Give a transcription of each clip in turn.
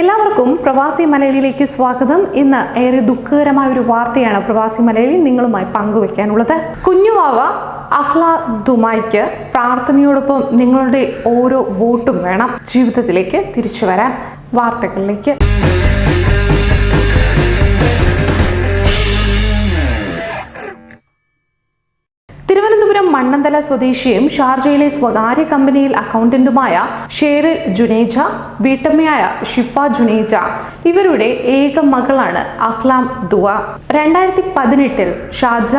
എല്ലാവർക്കും പ്രവാസി മലയാളിയിലേക്ക് സ്വാഗതം. ഇന്ന് ഏറെ ദുഃഖകരമായ ഒരു വാർത്തയാണ് പ്രവാസി മലയാളി നിങ്ങളുമായി പങ്കുവെക്കാനുള്ളത്. കുഞ്ഞുവാവ അഹ്ല ദുമായിക്ക് പ്രാർത്ഥനയോടൊപ്പം നിങ്ങളുടെ ഓരോ വോട്ടും വേണം ജീവിതത്തിലേക്ക് തിരിച്ചു വരാൻ. വാർത്തകളിലേക്ക്. മണ്ണന്തല സ്വദേശിയും ഷാർജയിലെ സ്വകാര്യ കമ്പനിയിൽ അക്കൗണ്ടന്റുമായ ഷേറിൽ ജുനേജ വീട്ടമ്മയായ ഷിഫ ജുനേജ. ഇവരുടെ ഏക മകളാണ് അഹ്ലാം ദുവ. രണ്ടായിരത്തി പതിനെട്ടിൽ ഷാർജ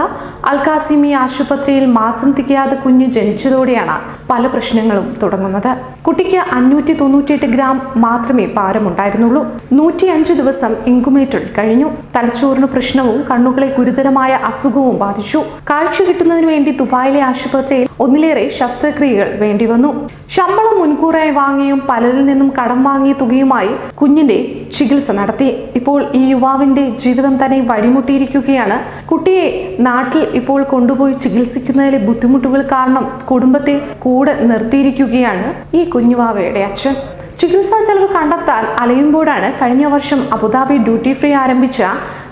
അൽകാസിമി ആശുപത്രിയിൽ മാസം തികയാതെ കുഞ്ഞ് ജനിച്ചതോടെയാണ് പല പ്രശ്നങ്ങളും തുടങ്ങുന്നത്. കുട്ടിക്ക് അഞ്ഞൂറ്റി തൊണ്ണൂറ്റിയെട്ട് ഗ്രാം മാത്രമേ ഭാരമുണ്ടായിരുന്നുള്ളൂ. നൂറ്റി അഞ്ചു ദിവസം ഇൻകുമേറ്റർ കഴിഞ്ഞു. തലച്ചോറിന് പ്രശ്നവും കണ്ണുകളെ ഗുരുതരമായ അസുഖവും ബാധിച്ചു. കാഴ്ച കിട്ടുന്നതിന് വേണ്ടി ദുബായിലെ ആശുപത്രിയിൽ ഒന്നിലേറെ ശസ്ത്രക്രിയകൾ വേണ്ടിവന്നു. ശമ്പളം മുൻകൂറായി വാങ്ങിയും പലരിൽ നിന്നും കടം വാങ്ങിയ തുകയുമായി കുഞ്ഞിന്റെ ചികിത്സ നടത്തി. ഇപ്പോൾ ഈ യുവാവിന്റെ ജീവിതം തന്നെ വഴിമുട്ടിയിരിക്കുകയാണ്. കുട്ടിയെ നാട്ടിൽ ഇപ്പോൾ കൊണ്ടുപോയി ചികിത്സിക്കുന്നതിലെ ബുദ്ധിമുട്ടുകൾ കാരണം കുടുംബത്തെ കൂടെ നിർത്തിയിരിക്കുകയാണ് ഈ കുഞ്ഞുവാവയുടെ അച്ഛൻ. ചികിത്സാ ചെലവ് കണ്ടെത്താൻ അലയുമ്പോഴാണ് കഴിഞ്ഞ വർഷം അബുദാബി ഡ്യൂട്ടി ഫ്രീ ആരംഭിച്ച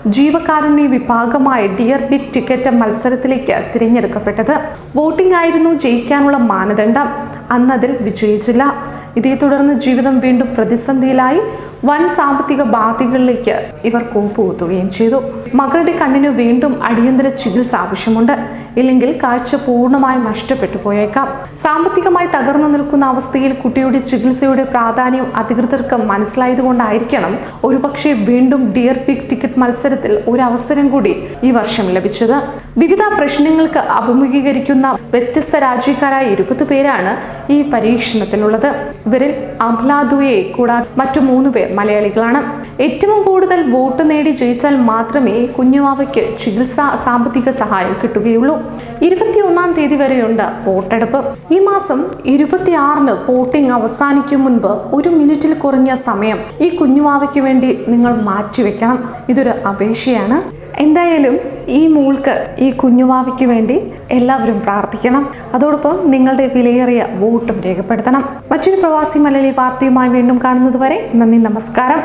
ജീവകാരുണ്യ വിഭാഗമായ ഡിയർ ബിഗ് ടിക്കറ്റ് മത്സരത്തിലേക്ക് തിരഞ്ഞെടുക്കപ്പെട്ടത്. വോട്ടിംഗ് ആയിരുന്നു ജയിക്കാനുള്ള മാനദണ്ഡം. അന്നതിൽ വിജയിച്ചില്ല. ഇതേ തുടർന്ന് ജീവിതം വീണ്ടും പ്രതിസന്ധിയിലായി വൻ സാമ്പത്തിക ബാധ്യതകളിലേക്ക് ഇവർ കൂപ്പുകുത്തുകയും ചെയ്തു. മകളുടെ കണ്ണിന് വീണ്ടും അടിയന്തര ചികിത്സ ആവശ്യമുണ്ട്. ഇല്ലെങ്കിൽ കാഴ്ച പൂർണമായും നഷ്ടപ്പെട്ടു പോയേക്കാം. സാമ്പത്തികമായി തകർന്നു നിൽക്കുന്ന അവസ്ഥയിൽ കുട്ടിയുടെ ചികിത്സയുടെ പ്രാധാന്യം അധികൃതർക്ക് മനസ്സിലായതുകൊണ്ടായിരിക്കണം ഒരുപക്ഷെ വീണ്ടും ഡിയർ പിക് ടിക്കറ്റ് മത്സരത്തിൽ ഒരു അവസരം കൂടി ഈ വർഷം ലഭിച്ചത്. വിവിധ പ്രശ്നങ്ങൾക്ക് അഭിമുഖീകരിക്കുന്ന വ്യത്യസ്ത രാജ്യക്കാരായ ഇരുപത് പേരാണ് ഈ പരീക്ഷണത്തിലുള്ളത് ഇവരിൽ അംലാദുയെ കൂടാതെ മറ്റു മൂന്ന് പേർ മലയാളികളാണ്. ഏറ്റവും കൂടുതൽ വോട്ട് നേടി ജയിച്ചാൽ മാത്രമേ കുഞ്ഞുവാവയ്ക്ക് ചികിത്സാ സാമ്പത്തിക സഹായം കിട്ടുകയുള്ളൂ. ഇരുപത്തിയൊന്നാം തീയതി വരെയുണ്ട് വോട്ടെടുപ്പ്. ഈ മാസം ഇരുപത്തിയാറിന് വോട്ടിംഗ് അവസാനിക്കും മുൻപ് ഒരു മിനിറ്റിൽ കുറഞ്ഞ സമയം ഈ കുഞ്ഞുവാവയ്ക്ക് വേണ്ടി നിങ്ങൾ മാറ്റിവെക്കണം. ഇതൊരു അപേക്ഷയാണ്. എന്തായാലും ഈ മൂൾക്ക് ഈ കുഞ്ഞുമാവിക്ക് വേണ്ടി എല്ലാവരും പ്രാർത്ഥിക്കണം. അതോടൊപ്പം നിങ്ങളുടെ വിലയേറിയ വോട്ടും രേഖപ്പെടുത്തണം. മറ്റൊരു പ്രവാസി മലയാളി വാർത്തയുമായി വീണ്ടും കാണുന്നത് വരെ നന്ദി നമസ്കാരം.